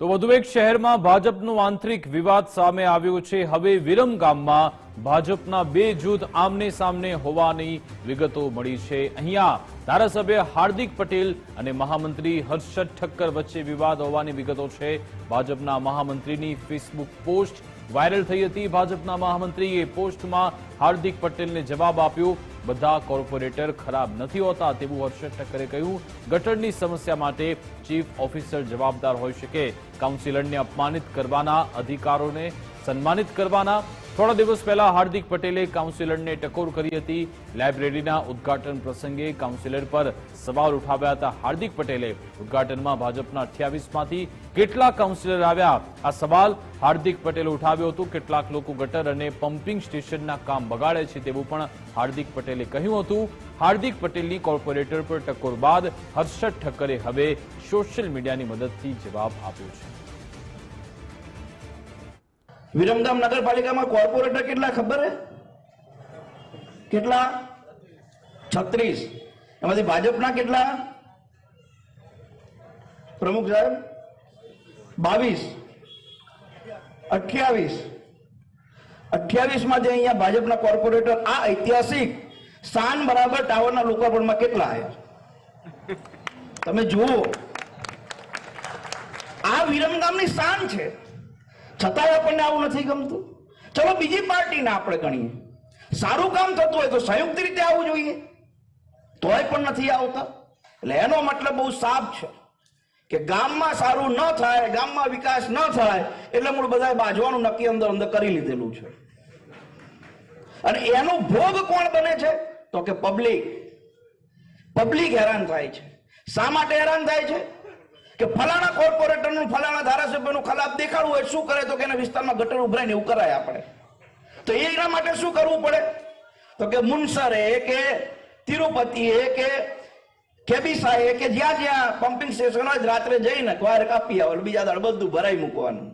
તો વધુ એક શહેરમાં ભાજપનું આંતરિક વિવાદ સામે આવ્યો છે. હવે વિરમ ગામમાં ભાજપના બે જૂથ આમને સામને હોવાની વિગતો મળી છે. અહીંયા ધારાસભ્ય હાર્દિક પટેલ અને મહામંત્રી હર્ષદ ઠક્કર વચ્ચે વિવાદ હોવાની વિગતો છે. ભાજપના મહામંત્રીની ફેસબુક પોસ્ટ વાયરલ થઈ હતી. ભાજપના મહામંત્રીએ પોસ્ટમાં હાર્દિક પટેલને જવાબ આપ્યો. બધા કોર્પોરેટર ખરાબ નથી હોતા તેવું હર્ષદ ઠક્કરે કહ્યું. ગટરની સમસ્યા માટે ચીફ ઓફિસર જવાબદાર હોઈ શકે. કાઉન્સિલરને અપમાનિત કરવાના અધિકારોને સન્માનિત કરવાના થોડા દિવસ પહેલા હાર્દિક પટેલે કાઉન્સિલરને ટકોર કરી હતી. લાઇબ્રેરીના ઉદ્ઘાટન પ્રસંગે કાઉન્સિલર પર સવાલ ઉઠાવ્યા હતા. હાર્દિક પટેલે ઉદ્ઘાટનમાં ભાજપના અઠ્યાવીસમાંથી કેટલા કાઉન્સિલર આવ્યા? આ સવાલ હાર્દિક પટેલે ઉઠાવ્યો હતો. કેટલાક લોકો ગટર અને પમ્પિંગ સ્ટેશનના કામ બગાડે છે તેવું પણ હાર્દિક પટેલે કહ્યું હતું. હાર્દિક પટેલની કોર્પોરેટર પર ટકોર બાદ હર્ષદ ઠક્કરે હવે સોશિયલ મીડિયાની મદદથી જવાબ આપ્યો છે. વિરમગામ નગરપાલિકામાં કોર્પોરેટર કેટલા ખબર હે? કેટલા? છત્રીસ. એમાંથી ભાજપના કેટલા? પ્રમુખ સાહેબ, બાવીસ. અઠ્યાવીસ. અઠ્યાવીસમાં જે અહીંયા ભાજપના કોર્પોરેટર, આ ઐતિહાસિક શાન બરાબર ટાવરના લોકાર્પણમાં કેટલા છે તમે જુઓ. આ વિરમગામની શાન છે. છતાંય આપણને આવું નથી ગમતું. ચલો બીજી પાર્ટીને આપણે ગણીએ. સારું કામ થતું હોય તો સંયુક્ત રીતે આવવું જોઈએ. તોય પણ નથી આવતા. એટલે એનો મતલબ બહુ સાફ છે કે ગામમાં સારું ન થાય, ગામમાં વિકાસ ન થાય, એટલે મૂળ બધા બાજવાનું નક્કી અંદર અંદર કરી લીધેલું છે. અને એનો ભોગ કોણ બને છે? તો કે પબ્લિક. પબ્લિક હેરાન થાય છે. શા માટે હેરાન થાય છે? કે ફલાણા કોર્પોરેટરનું ફલાણા ધારાસભ્યનું ખલાફ દેખાડવું હોય, શું કરે તો કે એના વિસ્તારમાં ગટર ઉભરાય ને એવું કરાય આપણે. તો એના માટે શું કરવું પડે? તો કે મુનસરે કે તિરુપતિએ કે કેબિસાએ કે જ્યાં જ્યાં પમ્પિંગ સ્ટેશન હોય રાત્રે જઈને વાયર કાપી આવે, બીજા દાડ બધું ભરાઈ મૂકવાનું.